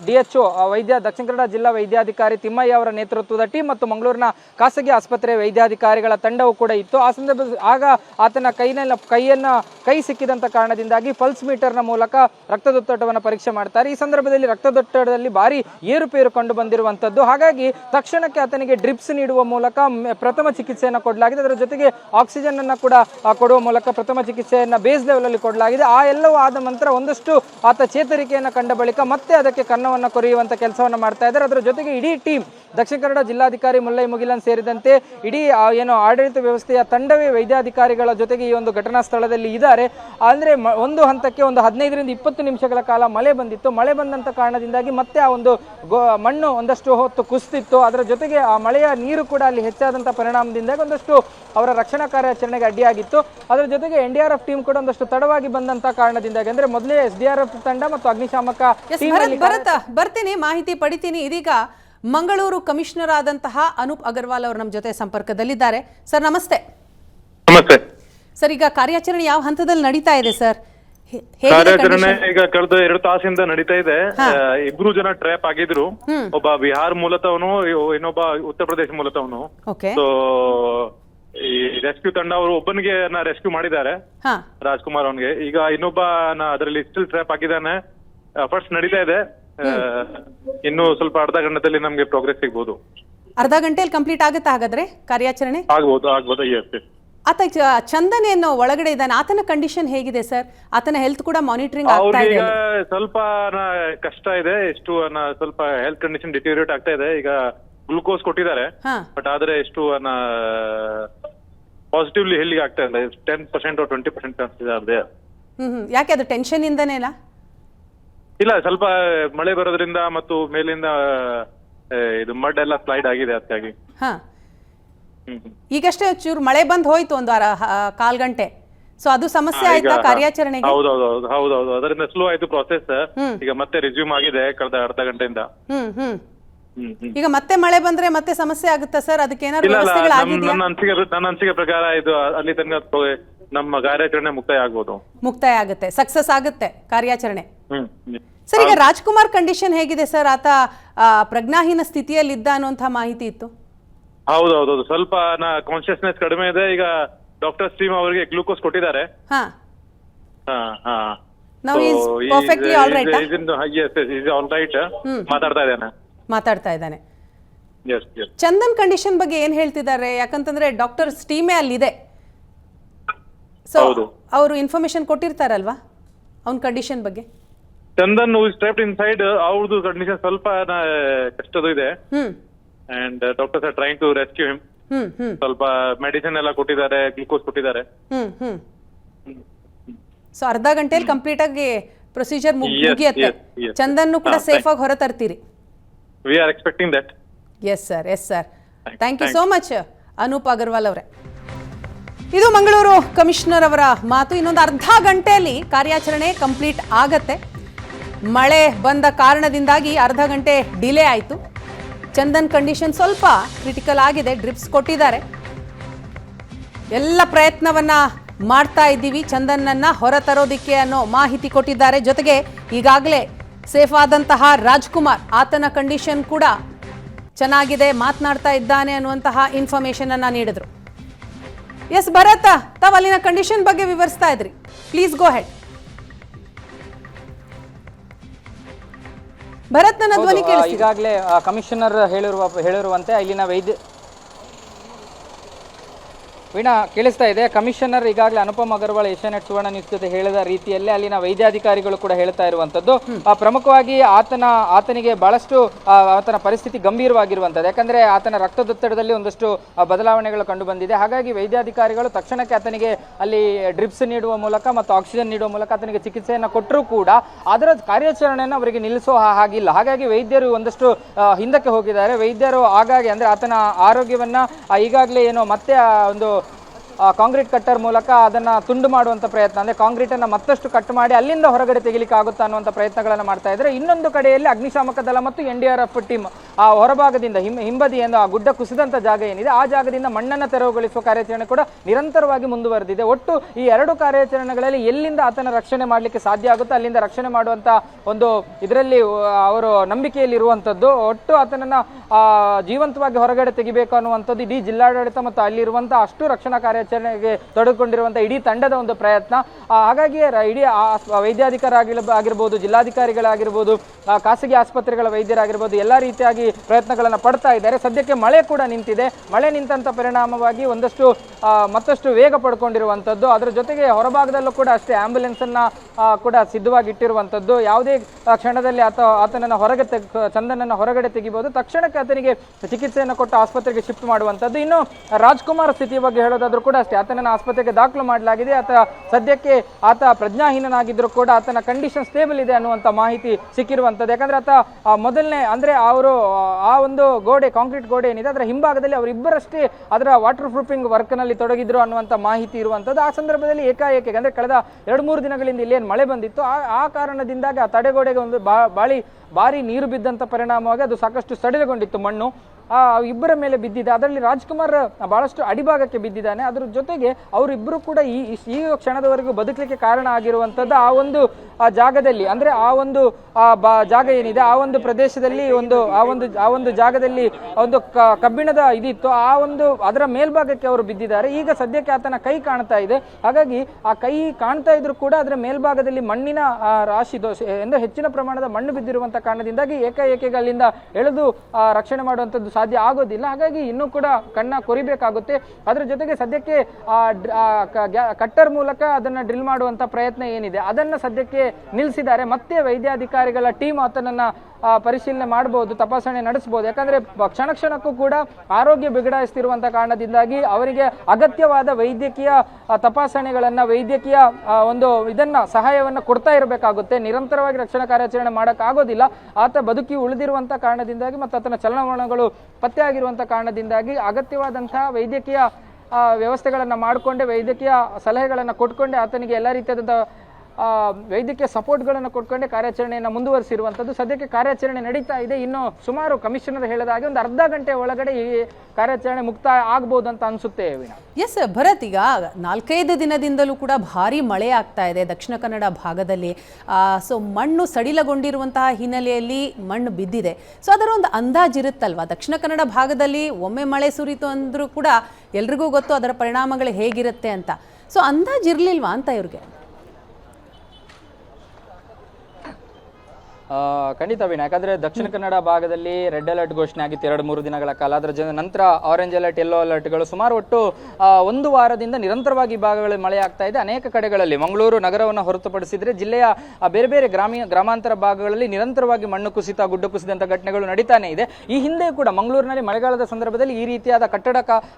ಡಿ ಎಚ್ ವೈದ್ಯ, ದಕ್ಷಿಣ ಕನ್ನಡ ಜಿಲ್ಲಾ ವೈದ್ಯಾಧಿಕಾರಿ ತಿಮ್ಮಯ್ಯ ಅವರ ನೇತೃತ್ವದ ಟೀಮ್ ಮತ್ತು ಮಂಗಳೂರಿನ ಖಾಸಗಿ ಆಸ್ಪತ್ರೆ ವೈದ್ಯಾಧಿಕಾರಿಗಳ ತಂಡವು ಕೂಡ ಇತ್ತು. ಆ ಸಂದರ್ಭದಲ್ಲಿ ಆಗ ಆತನ ಕೈನ ಕೈಯನ್ನ, ಕೈ ಸಿಕ್ಕಿದಂತ ಕಾರಣದಿಂದಾಗಿ ಪಲ್ಸ್ ಮೀಟರ್ನ ಮೂಲಕ ರಕ್ತದೊತ್ತಡವನ್ನು ಪರೀಕ್ಷೆ ಮಾಡ್ತಾರೆ. ಈ ಸಂದರ್ಭದಲ್ಲಿ ರಕ್ತದೊತ್ತಡದಲ್ಲಿ ಭಾರಿ ಏರುಪೇರು ಕಂಡು ಬಂದಿರುವಂಥದ್ದು ಹಾಗಾಗಿ ತಕ್ಷಣಕ್ಕೆ ಆತನಿಗೆ ಡ್ರಿಪ್ಸ್ ನೀಡುವ ಮೂಲಕ ಪ್ರಥಮ ಚಿಕಿತ್ಸೆಯನ್ನು ಕೊಡಲಾಗಿದೆ. ಅದರ ಜೊತೆಗೆ ಆಕ್ಸಿಜನ್ ಅನ್ನು ಕೂಡ ಕೊಡುವ ಮೂಲಕ ಪ್ರಥಮ ಚಿಕಿತ್ಸೆಯನ್ನು ಬೇಸ್ ಲೆವೆಲ್ ಅಲ್ಲಿ ಕೊಡಲಾಗಿದೆ. ಆ ಎಲ್ಲವೂ ಆದ ನಂತರ ಒಂದಷ್ಟು ಆತ ಚೇತರಿಕೆಯನ್ನು ಕಂಡ ಬಳಿಕ ಮತ್ತೆ ಅದಕ್ಕೆ ಕನ್ನವನ್ನು ಕೊರೆಯುವಂಥ ಕೆಲಸವನ್ನು ಮಾಡ್ತಾ ಇದ್ದಾರೆ. ಅದರ ಜೊತೆಗೆ ಇಡೀ ಟೀಮ್, ದಕ್ಷಿಣ ಕನ್ನಡ ಜಿಲ್ಲಾಧಿಕಾರಿ ಮುಲ್ಲೈ ಮುಗಿಲನ್ ಸೇರಿದಂತೆ ಇಡೀ ಏನು ಆಡಳಿತ ವ್ಯವಸ್ಥೆಯ ತಂಡವೇ ವೈದ್ಯಾಧಿಕಾರಿಗಳ ಜೊತೆಗೆ ಈ ಒಂದು ಘಟನಾ ಸ್ಥಳದಲ್ಲಿ ಇದ್ದಾರೆ. ಅಂದ್ರೆ ಒಂದು ಹಂತಕ್ಕೆ ಒಂದು ಹದಿನೈದರಿಂದ ಇಪ್ಪತ್ತು ನಿಮಿಷಗಳ ಕಾಲ ಮಳೆ ಬಂದಿತ್ತು. ಮಳೆ ಬಂದಂತ ಕಾರಣದಿಂದಾಗಿ ಮತ್ತೆ ಆ ಒಂದು ಮಣ್ಣು ಒಂದಷ್ಟು ಹೊತ್ತು ಕುಸಿತಿತ್ತು ಅದರ ಜೊತೆಗೆ ಆ ಮಳೆಯ ನೀರು ಕೂಡ ಅಲ್ಲಿ ಹೆಚ್ಚಾದಂಥ ಪರಿಣಾಮದಿಂದಾಗಿ ಒಂದಷ್ಟು ಅವರ ರಕ್ಷಣಾ ಕಾರ್ಯಾಚರಣೆಗೆ ಅಡ್ಡಿಯಾಗಿತ್ತು. ಅದರ ಜೊತೆಗೆ N D R F team ಕೂಡ ಒಂದಷ್ಟು ತಡವಾಗಿ ಬಂದಂತ ಕಾರಣದಿಂದಾಗಿ ಅಂದ್ರೆ ಮೊದಲೇ ಎಸ್ ಡಿ ಆರ್ ಎಫ್ ತಂಡ ಮತ್ತು ಅಗ್ನಿಶಾಮಕ ಬರ್ತೀನಿ ಮಾಹಿತಿ ಪಡಿತೀನಿ. ಇದೀಗ ಮಂಗಳೂರು ಕಮಿಷನರ್ ಆದಂತಹ ಅನೂಪ್ ಅಗರ್ವಾಲ್ ಅವರು ನಮ್ಮ ಜೊತೆ ಸಂಪರ್ಕದಲ್ಲಿದ್ದಾರೆ. ಸರ್ ನಮಸ್ತೆ. ನಮಸ್ತೆ. ಸರ್ ಈಗ ಕಾರ್ಯಾಚರಣೆ ಯಾವ ಹಂತದಲ್ಲಿ ನಡೀತಾ ಇದೆ ಸರ್? ಕಾರ್ಯಾಚರಣೆ ಈಗ ಕಳೆದ ಎರಡು ತಾಸಿಂದ ನಡೀತಾ ಇದೆ. ಇಬ್ರು ಜನ ಟ್ರ್ಯಾಪ್ ಆಗಿದ್ರು. ಒಬ್ಬ ಬಿಹಾರ್ ಮೂಲತವನು ಇನ್ನೊಬ್ಬ ಉತ್ತರ ಪ್ರದೇಶ ಮೂಲತವನು ಓಕೆ. ಸೊ ಈ ರೆಸ್ಕ್ಯೂ ತಂಡ ಅವರು ಒಬ್ಬನಿಗೆ ರೆಸ್ಕ್ಯೂ ಮಾಡಿದ್ದಾರೆ. ಹಾ. ರಾಜ್ಕುಮಾರ್ ಅವನ್ಗೆ. ಈಗ ಇನ್ನೊಬ್ಬ ಅದರಲ್ಲಿ ಸ್ಟಿಲ್ ಟ್ರ್ಯಾಪ್ ಆಗಿದ್ದಾನೆ. ಫಸ್ಟ್ ನಡೀತಾ ಇದೆ. ಆ, ಇನ್ನು ಸ್ವಲ್ಪ ಅರ್ಧ ಗಂಟೆದಲ್ಲಿ ನಮ್ಗೆ ಪ್ರೋಗ್ರೆಸ್ ಸಿಗ್ಬೋದು. ಅರ್ಧ ಗಂಟೆಯಲ್ಲಿ ಕಂಪ್ಲೀಟ್ ಆಗುತ್ತಾ ಹಾಗಾದ್ರೆ ಕಾರ್ಯಾಚರಣೆ? ಆಗ್ಬೋದು ಆಗ್ಬೋದು. ಎಸ್ ಆತ ಚ- ಚಂದನ್ ಏನು ಒಳಗಡೆ ಇದ್ದಾನೆ. ಆತನ ಕಂಡೀಷನ್ ಹೇಗಿದೆ ಸರ್ ಆತನ ಹೆಲ್ತ್ ಕೂಡ ಮಾನಿಟರಿಂಗ್ ಆಗ್ತಾ ಇದೆ ಅವ್ರಿಗೆ ಅಲ್ಲಿ. ಸ್ವಲ್ಪ ನ- ಕಷ್ಟ ಇದೆ. ಎಷ್ಟು ನ- ಸ್ವಲ್ಪ ಹೆಲ್ತ್ ಕಂಡೀಷನ್ ಡಿಟೀರಿಯೇಟ್ ಆಗ್ತಾ ಇದೆ. ಈಗ ಗ್ಲೂಕೋಸ್ ಕೊಟ್ಟಿದ್ದಾರೆ. ಹಾ. ಬಟ್ ಆದ್ರೆ ಎಷ್ಟು ಪಾಸಿಟಿವ್ಲಿ ಹೆಲ್ಲಿಗೆ ಆಗ್ತಾ ಇಲ್ಲ ಟೆನ್ ಪರ್ಸೆಂಟ್ ಟ್ವೆಂಟಿ ಪರ್ಸೆಂಟ್ ಇದೆ ಹ್ಮ್ ಹ್ಮ್. ಯಾಕೆ ಅದು ಟೆನ್ಷನ್ ಇಂದನೇ ಇಲ್ಲ ಸ್ವಲ್ಪ ಮಳೆ ಬರೋದ್ರಿಂದ ಮತ್ತು ಮೇಲಿಂದ ಆ, ಇದು ಮಡ್ ಎಲ್ಲ ಸ್ಲೈಡ್ ಆಗಿದೆ ಅದಕ್ಕಾಗಿ. ಹಾ. ಹ್ಮ್ ಹ್ಮ್. ಈಗಷ್ಟೇ ಚೂರು ಮಳೆ ಬಂದ್ ಹೋಯ್ತು ಒಂದು ಅರ ಹ- ಕಾಲ್ ಗಂಟೆ. ಸೊ ಅದು ಸಮಸ್ಯೆ ಈಗ ಆಯ್ತಾ ಕಾರ್ಯಾಚರಣೆಗೆ? ಹೌದೌದು ಹೌದೌದು. ಅದರಿಂದ ಸ್ಲೋ ಆಯ್ತು ಪ್ರೊಸೆಸ್ ಹ್ಮ್. ಈಗ ಮತ್ತೆ ರಿಸ್ಯೂಮ್ ಆಗಿದೆ ಕಳೆದ ಅರ್ಧ ಗಂಟೆಯಿಂದ. ಹ್ಮ್ ಹ್ಮ್. ಈಗ ಮತ್ತೆ ಮಳೆ ಬಂದ್ರೆ ಮತ್ತೆ ಸಮಸ್ಯೆ ಆಗುತ್ತಾ ಸರ್? ಅದಕ್ಕೆ ಏನಾದ್ರು ಇಲ್ಲ ಇಲ್ಲ ನಮ್- ವ್ಯವಸ್ಥೆಗಳಾಗಿದೆಯಾ ನನ್ನ ಅನಿಸಿಕೆ ನನ್ನ ಅನಿಸಿಕೆ ಪ್ರಕಾರ ಇದು ಅಲ್ಲಿ ತನಕ ತೊ- ನಮ್ಮ ಕಾರ್ಯಾಚರಣೆ ಮುಕ್ತಾಯ ಆಗ್ಬೋದು ಮುಕ್ತಾಯ ಆಗುತ್ತೆ ಸಕ್ಸಸ್ ಆಗುತ್ತೆ ಕಾರ್ಯಾಚರಣೆ. ಹ್ಮ್ ಹ್ಮ್. ಸರ್ ಈಗ ರಾಜ್ಕುಮಾರ್ ಕಂಡೀಷನ್ ಹೇಗಿದೆ ಸರ್? ಆತ ಆ, ಪ್ರಜ್ಞಾಹೀನ ಸ್ಥಿತಿಯಲ್ಲಿದ್ದ ಅನ್ನುವಂತ ಮಾಹಿತಿ ಇತ್ತು. ಹೌದೌದು ಸ್ವಲ್ಪ ನಾ ಕಾನ್ಶಿಯಸ್ನೆಸ್ ಕಡಿಮೆ ಇದೆ. ಈಗ ಡಾಕ್ಟರ್ ಸ್ಟೀಮ್ ಅವರಿಗೆ ಗ್ಲೂಕೋಸ್ ಕೊಟ್ಟಿದ್ದಾರೆ. ಹಾ. ಹಾ ಹಾ. Now he is perfectly all right, all right ಮಾತಾಡ್ತಾ ಇದ್ದೇನೆ. ಮಾತಾಡ್ತಾ ಇದ್ದಾನೆ. ಚಂದನ್ ಕಂಡೀಷನ್ ಬಗ್ಗೆ ಏನ್ ಹೇಳ್ತಿದ್ದಾರೆ? ಯಾಕಂತಂದ್ರೆ ಡಾಕ್ಟರ್ ಸ್ಟೀಮೇ ಅಲ್ಲಿದೆ. ಸೊ. ಅವರು ಇನ್ಫಾರ್ಮೇಶನ್ ಕೊಟ್ಟಿರ್ತಾರಲ್ವಾ? ಅವನ ಕಂಡೀಷನ್ ಬಗ್ಗೆ? ಚಂದನ್ ಸ್ಟೆಪ್ ಇನ್ ಸೈಡ್ ಅವ್ರದ್ದು ಕಂಡೀಷನ್ ಸ್ವಲ್ಪ ಕಷ್ಟದ ಇದೆ. And doctors are trying to rescue him ಸ್ವಲ್ಪ ಮೆಡಿಸಿನ್ ಎಲ್ಲ ಕೊಟ್ಟಿದ್ದಾರೆ ಗ್ಲೂಕೋಸ್ ಕೊಟ್ಟಿದ್ದಾರೆ. ಹ್ಮ್ ಹ್ಮ್. ಸೊ ಅರ್ಧ ಗಂಟೆಯಲ್ಲಿ ಕಂಪ್ಲೀಟ್ ಆಗಿ ಪ್ರೊಸೀಜರ್ ಮುಗಿಯುತ್ತೆ. ಚಂದನ್ನು ಕೂಡ ಸೇಫ್ ಆಗಿ ಹೊರ ತರ್ತೀರಿ we are expecting that yes sir yes sir thank you so much Anoop Agarwal ಅವರೇ. ಇದು ಮಂಗಳೂರು ಕಮಿಷನರ್ ಅವರ ಮಾತು. ಇನ್ನೊಂದು ಅರ್ಧ ಗಂಟೆಯಲ್ಲಿ ಕಾರ್ಯಾಚರಣೆ ಕಂಪ್ಲೀಟ್ ಆಗತ್ತೆ. ಮಳೆ ಬಂದ ಕಾರಣದಿಂದಾಗಿ ಅರ್ಧ ಗಂಟೆ ಡಿಲೇ ಆಯಿತು. ಚಂದನ್ ಕಂಡೀಷನ್ ಸ್ವಲ್ಪ ಕ್ರಿಟಿಕಲ್ ಆಗಿದೆ. ಡ್ರಿಪ್ಸ್ ಕೊಟ್ಟಿದ್ದಾರೆ. ಎಲ್ಲ ಪ್ರಯತ್ನವನ್ನ ಮಾಡ್ತಾ ಇದ್ದೀವಿ. ಚಂದನ್ನನ್ನ ಹೊರತರೋದಿಕ್ಕೆ ಅನ್ನೋ ಮಾಹಿತಿ ಕೊಟ್ಟಿದ್ದಾರೆ. ಜೊತೆಗೆ ಈಗಾಗಲೇ ಸೇಫ್ ಆದಂತಹ ರಾಜ್ಕುಮಾರ್ ಆತನ ಕಂಡೀಷನ್ ಕೂಡ ಚೆನ್ನಾಗಿದೆ ಮಾತನಾಡ್ತಾ ಇದ್ದಾನೆ ಅನ್ನುವಂತಹ ಇನ್ಫಾರ್ಮೇಶನ್ ಅನ್ನ ನೀಡಿದ್ರು. ಎಸ್ ಭರತ್ ತಾವು ಅಲ್ಲಿನ ಕಂಡೀಷನ್ ಬಗ್ಗೆ ವಿವರಿಸ್ತಾ ಇದ್ರಿ. ಪ್ಲೀಸ್ ಗೋ ಹೆಡ್ ಭರತ್ ನನ್ನ ಧ್ವನಿ ಆ, ಈಗಾಗಲೇ ಕಮಿಷನರ್ ಹೇಳಿರುವ ಹೇಳಿರುವಂತೆ ಇಲ್ಲಿನ ವೈದ್ಯ ವೀಣಾ ಕೇಳಿಸ್ತಾ ಇದೆ. ಕಮಿಷನರ್ ಈಗಾಗಲೇ ಅನುಪಮ್ ಅಗರ್ವಾಲ್ ಏಷ್ಯಾನೆಟ್ ಸುವರ್ಣ ನ್ಯೂಸ್ ಜೊತೆ ಹೇಳಿದ ರೀತಿಯಲ್ಲಿ ಅಲ್ಲಿನ ವೈದ್ಯಾಧಿಕಾರಿಗಳು ಕೂಡ ಹೇಳ್ತಾ ಇರುವಂತದ್ದು ಆ, ಪ್ರಮುಖವಾಗಿ ಆತನ ಆತನಿಗೆ ಬಹಳಷ್ಟು ಆತನ ಪರಿಸ್ಥಿತಿ ಗಂಭೀರವಾಗಿರುವಂತದ್ದು ಯಾಕಂದ್ರೆ ಆತನ ರಕ್ತದೊತ್ತಡದಲ್ಲಿ ಒಂದಷ್ಟು ಬದಲಾವಣೆಗಳು ಕಂಡು ಬಂದಿದೆ. ಹಾಗಾಗಿ ವೈದ್ಯಾಧಿಕಾರಿಗಳು ತಕ್ಷಣಕ್ಕೆ ಆತನಿಗೆ ಅಲ್ಲಿ ಡ್ರಿಪ್ಸ್ ನೀಡುವ ಮೂಲಕ ಮತ್ತು ಆಕ್ಸಿಜನ್ ನೀಡುವ ಮೂಲಕ ಆತನಿಗೆ ಚಿಕಿತ್ಸೆಯನ್ನು ಕೊಟ್ಟರೂ ಕೂಡ ಅದರ ಕಾರ್ಯಾಚರಣೆಯನ್ನು ಅವರಿಗೆ ನಿಲ್ಲಿಸೋ ಹಾಗಿಲ್ಲ. ಹಾಗಾಗಿ ವೈದ್ಯರು ಒಂದಷ್ಟು ಹಿಂದಕ್ಕೆ ಹೋಗಿದ್ದಾರೆ. ವೈದ್ಯರು ಆಗಾಗ್ಗೆ ಅಂದ್ರೆ ಆತನ ಆರೋಗ್ಯವನ್ನ ಈಗಾಗಲೇ ಏನೋ ಮತ್ತೆ ಆ ಒಂದು ಕಾಂಕ್ರೀಟ್ ಕಟ್ಟರ್ ಮೂಲಕ ಅದನ್ನು ತುಂಡು ಮಾಡುವಂಥ ಪ್ರಯತ್ನ. ಅಂದರೆ ಕಾಂಕ್ರೀಟನ್ನು ಮತ್ತಷ್ಟು ಕಟ್ ಮಾಡಿ ಅಲ್ಲಿಂದ ಹೊರಗಡೆ ತೆಗಿಲಿಕ್ಕೆ ಆಗುತ್ತಾ ಅನ್ನುವಂಥ ಪ್ರಯತ್ನಗಳನ್ನು ಮಾಡ್ತಾ ಇದ್ದಾರೆ ಇನ್ನೊಂದು ಕಡೆಯಲ್ಲಿ ಅಗ್ನಿಶಾಮಕ ದಳ ಮತ್ತು N D R F team ಆ ಹೊರಭಾಗದಿಂದ ಹಿಂ ಹಿಂಬದಿಯಿಂದ ಆ ಗುಡ್ಡ ಕುಸಿದಂಥ ಜಾಗ ಏನಿದೆ, ಆ ಜಾಗದಿಂದ ಮಣ್ಣನ್ನು ತೆರವುಗೊಳಿಸುವ ಕಾರ್ಯಾಚರಣೆ ಕೂಡ ನಿರಂತರವಾಗಿ ಮುಂದುವರೆದಿದೆ. ಒಟ್ಟು ಈ ಎರಡು ಕಾರ್ಯಾಚರಣೆಗಳಲ್ಲಿ ಎಲ್ಲಿಂದ ಆತನ ರಕ್ಷಣೆ ಮಾಡಲಿಕ್ಕೆ ಸಾಧ್ಯ ಆಗುತ್ತೋ ಅಲ್ಲಿಂದ ರಕ್ಷಣೆ ಮಾಡುವಂಥ ಒಂದು ಇದರಲ್ಲಿ ಅವರು ನಂಬಿಕೆಯಲ್ಲಿರುವಂಥದ್ದು ಒಟ್ಟು ಆತನನ್ನು ಜೀವಂತವಾಗಿ ಹೊರಗಡೆ ತೆಗಿಬೇಕು ಅನ್ನುವಂಥದ್ದು ಇಡೀ ಜಿಲ್ಲಾಡಳಿತ ಮತ್ತು ಅಲ್ಲಿರುವಂಥ ಅಷ್ಟು ರಕ್ಷಣಾ ಕಾರ್ಯಾಚರಣೆಗೆ ತೊಡಗಿಕೊಂಡಿರುವಂತಹ ಇಡೀ ತಂಡದ ಒಂದು ಪ್ರಯತ್ನ. ಹಾಗಾಗಿ ಇಡೀ ವೈದ್ಯಾಧಿಕಾರಿ ಆಗಿರ್ಬ- ಆಗಿರ್ಬೋದು, ಜಿಲ್ಲಾಧಿಕಾರಿಗಳಾಗಿರ್ಬೋದು ಖಾಸಗಿ ಆಸ್ಪತ್ರೆಗಳ ವೈದ್ಯರಾಗಿರ್ಬೋದು, ಎಲ್ಲ ರೀತಿಯಾಗಿ ಪ್ರಯತ್ನಗಳನ್ನು ಪಡ್ತಾ ಇದ್ದಾರೆ. ಸದ್ಯಕ್ಕೆ ಮಳೆ ಕೂಡ ನಿಂತಿದೆ. ಮಳೆ ನಿಂತಂತ ಪರಿಣಾಮವಾಗಿ ಒಂದಷ್ಟು ಮತ್ತಷ್ಟು ವೇಗ ಪಡ್ಕೊಂಡಿರುವಂಥದ್ದು ಅದರ ಜೊತೆಗೆ ಹೊರಭಾಗದಲ್ಲೂ ಕೂಡ ಅಷ್ಟೇ ಆಂಬ್ಯುಲೆನ್ಸ್ ಅನ್ನ ಕೂಡ ಸಿದ್ಧವಾಗಿ ಇಟ್ಟಿರುವಂಥದ್ದು ಯಾವುದೇ ಕ್ಷಣದಲ್ಲಿ ಆತ, ಆತನನ್ನು ಹೊರಗೆ ತೆಗ್, ಚಂದನನ್ನು ಹೊರಗಡೆ ತೆಗಿಬಹುದು ತಕ್ಷಣಕ್ಕೆ ಆತನಿಗೆ ಚಿಕಿತ್ಸೆಯನ್ನು ಕೊಟ್ಟು ಆಸ್ಪತ್ರೆಗೆ ಶಿಫ್ಟ್ ಮಾಡುವಂಥದ್ದು ಇನ್ನು ರಾಜ್ಕುಮಾರ್ ಸ್ಥಿತಿ ಬಗ್ಗೆ ಹೇಳೋದಾದ್ರೂ ಕೂಡ ಅಷ್ಟೇ. ಆತನನ್ನು ಆಸ್ಪತ್ರೆಗೆ ದಾಖಲು ಮಾಡಲಾಗಿದೆ. ಆತ ಸದ್ಯಕ್ಕೆ ಆತ ಪ್ರಜ್ಞಾಹೀನನಾಗಿದ್ದರೂ ಕೂಡ ಆತನ ಕಂಡೀಷನ್ ಸ್ಟೇಬಲ್ ಇದೆ ಅನ್ನುವಂಥ ಮಾಹಿತಿ ಸಿಕ್ಕಿರುವಂಥದ್ದು. ಯಾಕಂದ್ರೆ ಆತ ಮೊದಲನೇ, ಅಂದ್ರೆ ಅವರು, ಆ ಒಂದು ಗೋಡೆ ಕಾಂಕ್ರೀಟ್ ಗೋಡೆ ಏನಿದೆ, ಅದರ ಹಿಂಭಾಗದಲ್ಲಿ ಅವರಿಬ್ಬರಷ್ಟೇ ಅದರ ವಾಟರ್ ಪ್ರೂಫಿಂಗ್ ವರ್ಕ್ನಲ್ಲಿ ತೊಡಗಿದ್ರು ಅನ್ನುವಂಥ ಮಾಹಿತಿ ಇರುವಂಥದ್ದು. ಆ ಸಂದರ್ಭದಲ್ಲಿ ಏಕಾಏಕಿ, ಅಂದರೆ ಕಳೆದ ಎರಡು ಮೂರು ದಿನಗಳಿಂದ ಇಲ್ಲಿ ಏನು ಮಳೆ ಬಂದಿತ್ತು, ಆ ಆ ಕಾರಣದಿಂದಾಗಿ ಆ ತಡೆಗೋಡೆಗೆ ಒಂದು ಬಾ, ಬಾಳಿ, ಭಾರಿ ನೀರು ಬಿದ್ದಂಥ ಪರಿಣಾಮವಾಗಿ ಅದು ಸಾಕಷ್ಟು ಸಡಿಲಗೊಂಡಿತ್ತು ಮಣ್ಣು. ಇಬ್ಬರ ಮೇಲೆ ಬಿದ್ದಿದೆ. ಅದರಲ್ಲಿ ರಾಜ್ಕುಮಾರ್ ಬಹಳಷ್ಟು ಅಡಿಭಾಗಕ್ಕೆ ಬಿದ್ದಿದ್ದಾನೆ. ಅದ್ರ ಜೊತೆಗೆ ಅವರಿಬ್ಬರು ಕೂಡ ಈ ಈ- ಕ್ಷಣದವರೆಗೂ ಬದುಕಲಿಕ್ಕೆ ಕಾರಣ ಆಗಿರುವಂಥದ್ದು ಆ ಒಂದು ಆ ಜಾಗದಲ್ಲಿ ಅಂದರೆ ಆ ಒಂದು ಆ ಬಾ ಜಾಗ ಏನಿದೆ ಆ ಒಂದು ಪ್ರದೇಶದಲ್ಲಿ ಒಂದು ಆ ಒಂದು ಆ ಒಂದು ಜಾಗದಲ್ಲಿ ಒಂದು ಕಬ್ಬಿಣದ ಇದಿತ್ತು. ಆ ಒಂದು ಅದರ ಮೇಲ್ಭಾಗಕ್ಕೆ ಅವರು ಬಿದ್ದಿದ್ದಾರೆ. ಈಗ ಸದ್ಯಕ್ಕೆ ಆತನ ಕೈ ಕಾಣ್ತಾ ಇದೆ. ಹಾಗಾಗಿ ಆ ಕೈ ಕಾಣ್ತಾ ಇದ್ರು ಕೂಡ ಅದರ ಮೇಲ್ಭಾಗದಲ್ಲಿ ಮಣ್ಣಿನ ಆ, ರಾಶಿ ದೋಷ ಎಂದು ಹೆಚ್ಚಿನ ಪ್ರಮಾಣದ ಮಣ್ಣು ಬಿದ್ದಿರುವಂಥ ಕಾರಣದಿಂದಾಗಿ ಏಕಾಏಕಿಗೆ ಅಲ್ಲಿಂದ ಎಳೆದು ರಕ್ಷಣೆ ಮಾಡುವಂಥದ್ದು ಸಾಧ್ಯ ಆಗೋದಿಲ್ಲ. ಹಾಗಾಗಿ ಇನ್ನೂ ಕೂಡ ಕಣ್ಣ ಕೊರಿಬೇಕಾಗುತ್ತೆ. ಅದರ ಜೊತೆಗೆ ಸದ್ಯಕ್ಕೆ ಕಟ್ಟರ್ ಮೂಲಕ ಅದನ್ನ ಡ್ರಿಲ್ ಮಾಡುವಂತ ಪ್ರಯತ್ನ ಏನಿದೆ, ಅದನ್ನ ಸದ್ಯಕ್ಕೆ ನಿಲ್ಲಿಸಿದ್ದಾರೆ ಮತ್ತೆ ವೈದ್ಯಾಧಿಕಾರಿಗಳ ಟೀಮ್ ಆತನನ್ನ ಪರಿಶೀಲನೆ ಮಾಡ್ಬೋದು, ತಪಾಸಣೆ ನಡೆಸ್ಬೋದು. ಯಾಕಂದ್ರೆ ಕ್ಷಣ ಕ್ಷಣಕ್ಕೂ ಕೂಡ ಆರೋಗ್ಯ ಬಿಗಡಾಯಿಸ್ತಿರುವಂಥ ಕಾರಣದಿಂದಾಗಿ ಅವರಿಗೆ ಅಗತ್ಯವಾದ ವೈದ್ಯಕೀಯ ತಪಾಸಣೆಗಳನ್ನು, ವೈದ್ಯಕೀಯ ಒಂದು ಇದನ್ನ, ಸಹಾಯವನ್ನು ಕೊಡ್ತಾ ಇರಬೇಕಾಗುತ್ತೆ. ನಿರಂತರವಾಗಿ ರಕ್ಷಣಾ ಕಾರ್ಯಾಚರಣೆ ಮಾಡೋಕ್ಕಾಗೋದಿಲ್ಲ. ಆತ ಬದುಕಿ ಉಳಿದಿರುವಂಥ ಕಾರಣದಿಂದಾಗಿ ಮತ್ತು ಆತನ ಚಲನವಲನಗಳು ಪತ್ತೆ ಆಗಿರುವಂಥ ಕಾರಣದಿಂದಾಗಿ ಅಗತ್ಯವಾದಂತಹ ವೈದ್ಯಕೀಯ ವ್ಯವಸ್ಥೆಗಳನ್ನು ಮಾಡಿಕೊಂಡೆ, ವೈದ್ಯಕೀಯ ಸಲಹೆಗಳನ್ನು ಕೊಟ್ಕೊಂಡೆ ಆತನಿಗೆ ಎಲ್ಲ ರೀತಿಯಾದಂಥ ವೈದ್ಯಕೀಯ ಸಪೋರ್ಟ್ಗಳನ್ನು ಕೊಟ್ಕೊಂಡೇ ಕಾರ್ಯಾಚರಣೆಯನ್ನು ಮುಂದುವರಿಸಿರುವಂಥದ್ದು ಸದ್ಯಕ್ಕೆ ಕಾರ್ಯಾಚರಣೆ ನಡೀತಾ ಇದೆ. ಇನ್ನು ಸುಮಾರು ಕಮಿಷನರ್ ಹೇಳಿದ ಹಾಗೆ ಒಂದು ಅರ್ಧ ಗಂಟೆ ಒಳಗಡೆ ಈ ಕಾರ್ಯಾಚರಣೆ ಮುಕ್ತಾಯ ಆಗ್ಬೋದು ಅಂತ ಅನಿಸುತ್ತೆ ಎಸ್ ಭರತ್, ಈಗ ನಾಲ್ಕೈದು ದಿನದಿಂದಲೂ ಕೂಡ ಭಾರಿ ಮಳೆ ಆಗ್ತಾ ಇದೆ ದಕ್ಷಿಣ ಕನ್ನಡ ಭಾಗದಲ್ಲಿ. ಸೊ ಮಣ್ಣು ಸಡಿಲಗೊಂಡಿರುವಂತಹ ಹಿನ್ನೆಲೆಯಲ್ಲಿ ಮಣ್ಣು ಬಿದ್ದಿದೆ. ಸೊ ಅದರ ಒಂದು ಅಂದಾಜಿರುತ್ತಲ್ವಾ ದಕ್ಷಿಣ ಕನ್ನಡ ಭಾಗದಲ್ಲಿ ಒಮ್ಮೆ ಮಳೆ ಸುರಿತು ಅಂದರೂ ಕೂಡ ಎಲ್ರಿಗೂ ಗೊತ್ತು ಅದರ ಪರಿಣಾಮಗಳು ಹೇಗಿರುತ್ತೆ ಅಂತ. ಸೊ ಇರಲಿಲ್ವಾ ಅಂತ ಇವ್ರಿಗೆ? ಖಂಡಿತ ವೀಣಾ ಯಾಕಂದ್ರೆ ದಕ್ಷಿಣ ಕನ್ನಡ ಭಾಗದಲ್ಲಿ ರೆಡ್ ಅಲರ್ಟ್ ಘೋಷಣೆ ಆಗಿತ್ತು ಎರಡು ಮೂರು ದಿನಗಳ ಕಾಲ. ಅದರ ಜನ ನಂತರ ಆರೆಂಜ್ ಅಲರ್ಟ್ ಯೆಲ್ಲೋ ಅಲರ್ಟ್ಗಳು ಸುಮಾರು ಒಟ್ಟು ಒಂದು ವಾರದಿಂದ ನಿರಂತರವಾಗಿ ಭಾಗಗಳಲ್ಲಿ ಮಳೆ ಆಗ್ತಾ ಇದೆ ಅನೇಕ ಕಡೆಗಳಲ್ಲಿ. ಮಂಗಳೂರು ನಗರವನ್ನು ಹೊರತುಪಡಿಸಿದರೆ ಜಿಲ್ಲೆಯ ಬೇರೆ ಬೇರೆ ಗ್ರಾಮೀಣ, ಗ್ರಾಮಾಂತರ ಭಾಗಗಳಲ್ಲಿ ನಿರಂತರವಾಗಿ ಮಣ್ಣು ಕುಸಿತ, ಗುಡ್ಡ ಕುಸಿದಂತ ಘಟನೆಗಳು ನಡೀತಾನೆ ಇದೆ. ಈ ಹಿಂದೆ ಕೂಡ ಮಂಗಳೂರಿನಲ್ಲಿ ಮಳೆಗಾಲದ ಸಂದರ್ಭದಲ್ಲಿ ಈ ರೀತಿಯಾದ ಕಟ್ಟಡ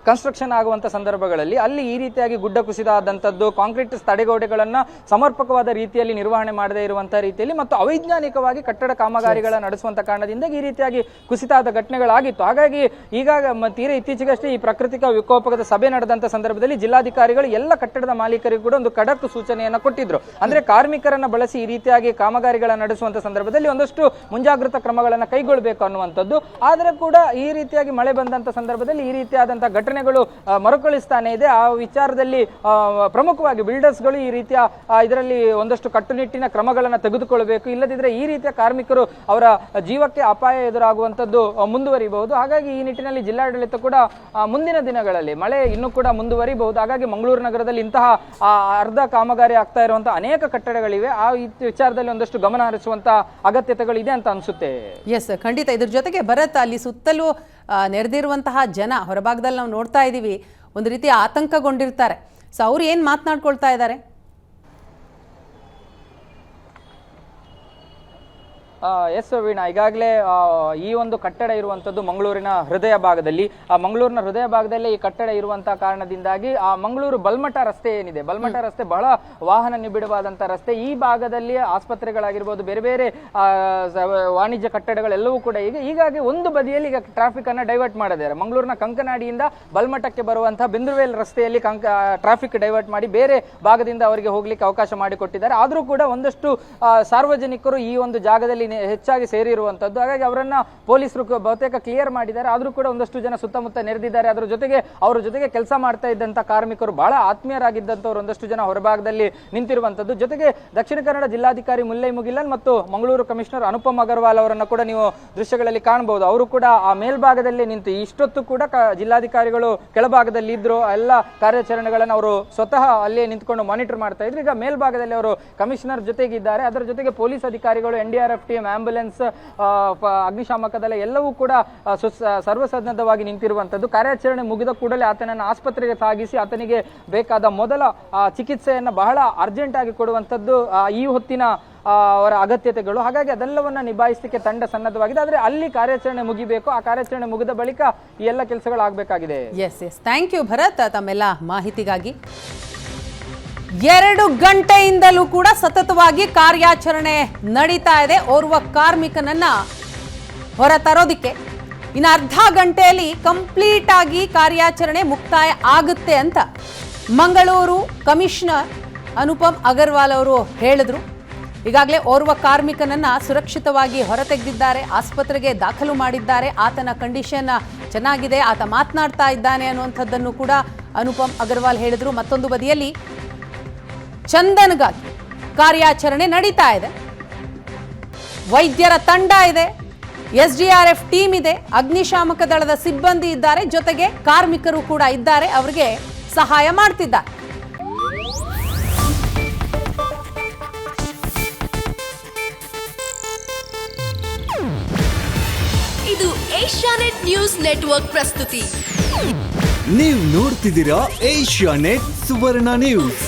ಕನ್ಸ್ಟ್ರಕ್ಷನ್ ಆಗುವಂಥ ಸಂದರ್ಭಗಳಲ್ಲಿ ಅಲ್ಲಿ ಈ ರೀತಿಯಾಗಿ ಗುಡ್ಡ ಕುಸಿತ ಆದಂತದ್ದು ಕಾಂಕ್ರೀಟ್ ತಡೆಗೋಡೆಗಳನ್ನ ಸಮರ್ಪಕವಾದ ರೀತಿಯಲ್ಲಿ ನಿರ್ವಹಣೆ ಮಾಡದೇ ಇರುವಂಥ ರೀತಿಯಲ್ಲಿ ಮತ್ತು ಅವೈಜ್ಞಾನಿಕವಾಗಿ ಕಟ್ಟಡ ಕಾಮಗಾರಿಗಳ ನಡೆಸುವಂತ ಕಾರಣದಿಂದ ಈ ರೀತಿಯಾಗಿ ಕುಸಿತ ಆದ ಘಟನೆಗಳಾಗಿತ್ತು. ಹಾಗಾಗಿ ಈಗ ತೀರಾ ಇತ್ತೀಚೆಗಷ್ಟೇ ಈ ಪ್ರಾಕೃತಿಕ ವಿಕೋಪದ ಸಭೆ ನಡೆದಂತ ಸಂದರ್ಭದಲ್ಲಿ ಜಿಲ್ಲಾಧಿಕಾರಿಗಳು ಎಲ್ಲ ಕಟ್ಟಡದ ಮಾಲೀಕರಿಗೂ ಕೂಡ ಒಂದು ಖಡಕ್ ಸೂಚನೆಯನ್ನ ಕೊಟ್ಟಿದ್ರು. ಅಂದ್ರೆ ಕಾರ್ಮಿಕರನ್ನ ಬಳಸಿ ಈ ರೀತಿಯಾಗಿ ಕಾಮಗಾರಿಗಳನ್ನ ನಡೆಸುವಂತ ಸಂದರ್ಭದಲ್ಲಿ ಒಂದಷ್ಟು ಮುಂಜಾಗ್ರತಾ ಕ್ರಮಗಳನ್ನ ಕೈಗೊಳ್ಳಬೇಕು ಅನ್ನುವಂಥದ್ದು. ಆದ್ರೆ ಕೂಡ ಈ ರೀತಿಯಾಗಿ ಮಳೆ ಬಂದಂತ ಸಂದರ್ಭದಲ್ಲಿ ಈ ರೀತಿಯಾದಂತಹ ಘಟನೆಗಳು ಮರುಕಳಿಸ್ತಾನೆ ಇದೆ. ಆ ವಿಚಾರದಲ್ಲಿ ಪ್ರಮುಖವಾಗಿ ಬಿಲ್ಡರ್ಸ್ಗಳು ಈ ರೀತಿಯ ಇದರಲ್ಲಿ ಒಂದಷ್ಟು ಕಟ್ಟುನಿಟ್ಟಿನ ಕ್ರಮಗಳನ್ನ ತೆಗೆದುಕೊಳ್ಳಬೇಕು ಇಲ್ಲದಿದ್ರೆ ಈ ರೀತಿಯ ಪ್ರತಿನಿತ್ಯ ಕಾರ್ಮಿಕರು ಅವರ ಜೀವಕ್ಕೆ ಅಪಾಯ ಎದುರಾಗುವಂಥದ್ದು ಮುಂದುವರಿಬಹುದು. ಹಾಗಾಗಿ ಈ ನಿಟ್ಟಿನಲ್ಲಿ ಜಿಲ್ಲಾಡಳಿತ ಕೂಡ ಮುಂದಿನ ದಿನಗಳಲ್ಲಿ, ಮಳೆ ಇನ್ನೂ ಕೂಡ ಮುಂದುವರಿಬಹುದು. ಹಾಗಾಗಿ ಮಂಗಳೂರು ನಗರದಲ್ಲಿ ಇಂತಹ ಅರ್ಧ ಕಾಮಗಾರಿ ಆಗ್ತಾ ಇರುವಂತಹ ಅನೇಕ ಕಟ್ಟಡಗಳಿವೆ. ಆ ವಿಚಾರದಲ್ಲಿ ಒಂದಷ್ಟು ಗಮನ ಹರಿಸುವಂತಹ ಅಗತ್ಯತೆಗಳು ಇದೆ ಅಂತ ಅನ್ಸುತ್ತೆ. ಎಸ್ ಖಂಡಿತ. ಇದ್ರ ಜೊತೆಗೆ ಭರತ್, ಅಲ್ಲಿ ಸುತ್ತಲೂ ನೆರೆದಿರುವಂತಹ ಜನ, ಹೊರಭಾಗದಲ್ಲಿ ನಾವು ನೋಡ್ತಾ ಇದ್ದೀವಿ ಒಂದು ರೀತಿ ಆತಂಕಗೊಂಡಿರ್ತಾರೆ. ಸೊ ಅವ್ರು ಏನು ಮಾತನಾಡ್ಕೊಳ್ತಾ ಇದ್ದಾರೆ? ಎಸ್ ವೀಣಾ ಈಗಾಗಲೇ ಈ ಒಂದು ಕಟ್ಟಡ ಇರುವಂಥದ್ದು ಮಂಗಳೂರಿನ ಹೃದಯ ಭಾಗದಲ್ಲಿ. ಆ ಮಂಗಳೂರಿನ ಹೃದಯ ಭಾಗದಲ್ಲಿ ಈ ಕಟ್ಟಡ ಇರುವಂತಹ ಕಾರಣದಿಂದಾಗಿ ಆ ಮಂಗಳೂರು ಬಲ್ಮಠ ರಸ್ತೆ ಏನಿದೆ? ಬಲ್ಮಠ ರಸ್ತೆ ಬಹಳ ವಾಹನ ನಿಬಿಡವಾದಂತಹ ರಸ್ತೆ. ಈ ಭಾಗದಲ್ಲಿ ಆಸ್ಪತ್ರೆಗಳಾಗಿರ್ಬೋದು ಬೇರೆ ಬೇರೆ ವಾಣಿಜ್ಯ ಕಟ್ಟಡಗಳೆಲ್ಲವೂ ಕೂಡ ಈಗ ಹೀಗಾಗಿ ಒಂದು ಬದಿಯಲ್ಲಿ ಈಗ ಟ್ರಾಫಿಕ್ ಅನ್ನ ಡೈವರ್ಟ್ ಮಾಡಿದ್ದಾರೆ. ಮಂಗಳೂರಿನ ಕಂಕನಾಡಿಯಿಂದ ಬಲ್ಮಠಕ್ಕೆ ಬರುವಂತಹ ಬಿಂದ್ರವೇಲ್ ರಸ್ತೆಯಲ್ಲಿ ಕಂಕ ಟ್ರಾಫಿಕ್ ಡೈವರ್ಟ್ ಮಾಡಿ ಬೇರೆ ಭಾಗದಿಂದ ಅವರಿಗೆ ಹೋಗ್ಲಿಕ್ಕೆ ಅವಕಾಶ ಮಾಡಿಕೊಟ್ಟಿದ್ದಾರೆ. ಆದರೂ ಕೂಡ ಒಂದಷ್ಟು ಸಾರ್ವಜನಿಕರು ಈ ಒಂದು ಜಾಗದಲ್ಲಿ ಹೆಚ್ಚಾಗಿ ಸೇರಿರುವಂತದ್ದು. ಹಾಗಾಗಿ ಅವರನ್ನ ಪೊಲೀಸರು ಬಹುತೇಕ ಕ್ಲಿಯರ್ ಮಾಡಿದ್ದಾರೆ. ಆದರೂ ಕೂಡ ಒಂದಷ್ಟು ಜನ ಸುತ್ತಮುತ್ತ ನೆರೆದಿದ್ದಾರೆ. ಅದರ ಜೊತೆಗೆ ಅವರ ಜೊತೆಗೆ ಕೆಲಸ ಮಾಡ್ತಾ ಇದ್ದಂತ ಕಾರ್ಮಿಕರು ಬಹಳ ಆತ್ಮೀಯರಾಗಿದ್ದಂಥವ್ರು ಒಂದಷ್ಟು ಜನ ಹೊರಭಾಗದಲ್ಲಿ ನಿಂತಿರುವಂತದ್ದು. ಜೊತೆಗೆ ದಕ್ಷಿಣ ಕನ್ನಡ ಜಿಲ್ಲಾಧಿಕಾರಿ ಮುಲ್ಲೈ ಮುಗಿಲನ್ ಮತ್ತು ಮಂಗಳೂರು ಕಮಿಷನರ್ ಅನುಪಮ್ ಅಗರ್ವಾಲ್ ಅವರನ್ನು ಕೂಡ ನೀವು ದೃಶ್ಯಗಳಲ್ಲಿ ಕಾಣಬಹುದು. ಅವರು ಕೂಡ ಆ ಮೇಲ್ಭಾಗದಲ್ಲಿ ನಿಂತು ಇಷ್ಟೊತ್ತು ಕೂಡ ಜಿಲ್ಲಾಧಿಕಾರಿಗಳು ಕೆಳಭಾಗದಲ್ಲಿ ಇದ್ರು. ಎಲ್ಲ ಕಾರ್ಯಾಚರಣೆಗಳನ್ನು ಅವರು ಸ್ವತಃ ಅಲ್ಲೇ ನಿಂತ್ಕೊಂಡು ಮಾನಿಟರ್ ಮಾಡ್ತಾ ಇದ್ರು. ಈಗ ಮೇಲ್ಭಾಗದಲ್ಲಿ ಅವರು ಕಮಿಷನರ್ ಜೊತೆಗಿದ್ದಾರೆ. ಅದರ ಜೊತೆಗೆ ಪೊಲೀಸ್ ಅಧಿಕಾರಿಗಳು, N D R F team ambulance ಅಗ್ನಿಶಾಮಕ ದಳ ಎಲ್ಲವೂ ಕೂಡ ಸರ್ವಸನ್ನದ್ಧವಾಗಿ ನಿಂತಿರುವಂತದ್ದು ಕಾರ್ಯಾಚರಣೆ ಮುಗಿದ ಕೂಡಲೇ ಆತನನ್ನು ಆಸ್ಪತ್ರೆಗೆ ಸಾಗಿಸಿ ಆತನಿಗೆ ಬೇಕಾದ ಮೊದಲ ಚಿಕಿತ್ಸೆಯನ್ನು ಬಹಳ ಅರ್ಜೆಂಟ್ ಆಗಿ ಕೊಡುವಂತದ್ದು ಈ ಹೊತ್ತಿನ ಅವರ ಅಗತ್ಯತೆಗಳು. ಹಾಗಾಗಿ ಅದೆಲ್ಲವನ್ನು ನಿಭಾಯಿಸಲಿಕ್ಕೆ ತಂಡ ಸನ್ನದ್ಧವಾಗಿದೆ. ಆದರೆ ಅಲ್ಲಿ ಕಾರ್ಯಾಚರಣೆ ಮುಗಿಬೇಕು. ಆ ಕಾರ್ಯಾಚರಣೆ ಮುಗಿದ ಬಳಿಕ ಈ ಎಲ್ಲ ಕೆಲಸಗಳು ಆಗಬೇಕಾಗಿದೆ yes yes thank you Bharat, ತಮ್ಮೆಲ್ಲ ಮಾಹಿತಿಗಾಗಿ. ಎರಡು ಗಂಟೆಯಿಂದಲೂ ಕೂಡ ಸತತವಾಗಿ ಕಾರ್ಯಾಚರಣೆ ನಡೀತಾ ಇದೆ. ಓರ್ವ ಕಾರ್ಮಿಕನನ್ನ ಹೊರ ತರೋದಿಕ್ಕೆ. ಇನ್ನು ಅರ್ಧ ಗಂಟೆಯಲ್ಲಿ ಕಂಪ್ಲೀಟ್ ಆಗಿ ಕಾರ್ಯಾಚರಣೆ ಮುಕ್ತಾಯ ಆಗುತ್ತೆ ಅಂತ ಮಂಗಳೂರು ಕಮಿಷನರ್ ಅನುಪಮ್ ಅಗರ್ವಾಲ್ ಅವರು ಹೇಳಿದ್ರು. ಈಗಾಗಲೇ ಓರ್ವ ಕಾರ್ಮಿಕನನ್ನ ಸುರಕ್ಷಿತವಾಗಿ ಹೊರತೆಗೆದಿದ್ದಾರೆ ಆಸ್ಪತ್ರೆಗೆ ದಾಖಲು ಮಾಡಿದ್ದಾರೆ. ಆತನ ಕಂಡೀಷನ್ ಚೆನ್ನಾಗಿದೆ, ಆತ ಮಾತನಾಡ್ತಾ ಇದ್ದಾನೆ ಅನ್ನುವಂಥದ್ದನ್ನು ಕೂಡ ಅನುಪಮ್ ಅಗರ್ವಾಲ್ ಹೇಳಿದ್ರು. ಮತ್ತೊಂದು ಬದಿಯಲ್ಲಿ ಚಂದನ್ಗಾಗಿ ಕಾರ್ಯಾಚರಣೆ ನಡೀತಾ ಇದೆ. ವೈದ್ಯರ ತಂಡ ಇದೆ. S D R F team ಇದೆ. ಅಗ್ನಿಶಾಮಕ ದಳದ ಸಿಬ್ಬಂದಿ ಇದ್ದಾರೆ. ಜೊತೆಗೆ ಕಾರ್ಮಿಕರು ಕೂಡ ಇದ್ದಾರೆ. ಅವರಿಗೆ ಸಹಾಯ ಮಾಡ್ತಿದ್ದಾರೆ. ಇದು ಏಷ್ಯಾನೆಟ್ ನ್ಯೂಸ್ ನೆಟ್ವರ್ಕ್ ಪ್ರಸ್ತುತಿ. ನೀವು ನೋಡ್ತಿದ್ದೀರಾ ಏಷ್ಯಾ ನೆಟ್ ಸುವರ್ಣ ನ್ಯೂಸ್.